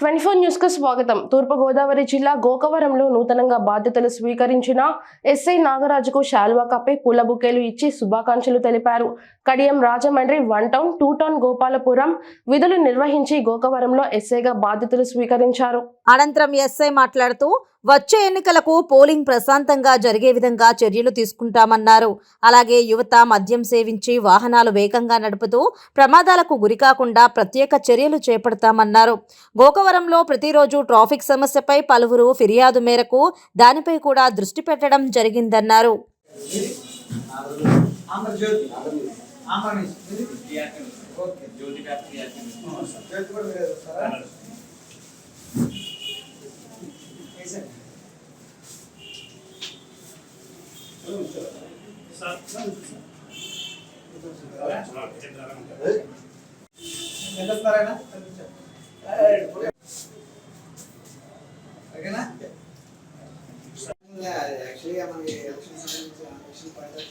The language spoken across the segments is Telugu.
ట్వంటీ న్యూస్కు స్వాగతం. తూర్పుగోదావరి జిల్లా గోకవరంలో నూతనంగా బాధ్యతలు స్వీకరించిన ఎస్ఐ నాగరాజుకు శాల్వా కప్పి పూల బుకేలు ఇచ్చి శుభాకాంక్షలు తెలిపారు. Kadiyam Rajahmundry one town two town Gopalapuram విధులు నిర్వహించి గోకవరంలో ఎస్ఐగా బాధ్యతలు స్వీకరించారు. అనంతరం ఎస్ఐ మాట్లాడుతూ వచ్చే ఎన్నికలకు పోలింగ్ ప్రశాంతంగా జరిగే విధంగా చర్యలు తీసుకుంటామన్నారు. అలాగే యువత మద్యం సేవించి వాహనాలు వేగంగా నడుపుతూ ప్రమాదాలకు గురికాకుండా ప్రత్యేక చర్యలు చేపడతామన్నారు. గోకవరం గోకవరంలో ప్రతిరోజు ట్రాఫిక్ సమస్యపై పలువురు ఫిర్యాదు మేరకు దానిపై కూడా దృష్టి పెట్టడం జరిగిందన్నారు. ఆంధ్రజ్యోతి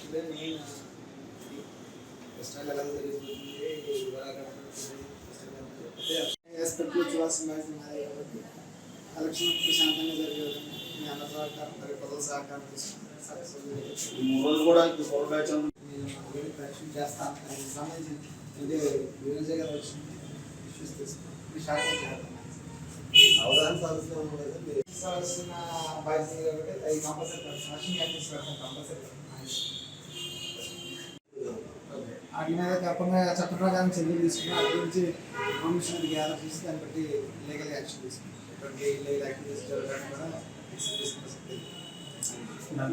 ఎలక్షన్ పాయింట్ ఆఫ్ వ్యూలో మెయిన్ కష్టాలు ఎలా జరుగుతుంది ఎస్పెక్ట్లో చూడాల్సిన బాధ్యత నాదే కాబట్టి ఎలక్షన్ ప్రశాంతంగా జరిగే విధంగా మీ అందరి సహకారం మరి ప్రజల సహకారం తీసుకుని సక్సెస్ఫుల్ ఈ మూడు రోజులు కూడా ఇప్పుడు ఫోర్ బ్యాచ్ ఉంది నేను ప్రయత్నం చేస్తాను దానికి సంబంధించి అంటే విజయ్ గారు వచ్చింది ఇష్యూస్ తీసుకుని మీ శాఖ చేస్తాను అవగాహన సాధిస్తున్న బాధ్యత కాబట్టి అది కంపల్సరీ సాక్షి యాక్టివ్స్ పెడతాం కంపల్సరీ వాటి మీద తప్పకుండా చట్ట ప్రకారం చర్యలు తీసుకుని వాటి గురించి కమిషన్ గ్యాదర్ చేసి దాన్ని బట్టి లీగల్ యాక్షన్ తీసుకుని ఎటువంటి లీగల్ యాక్టివిటీస్ జరగడానికి కూడా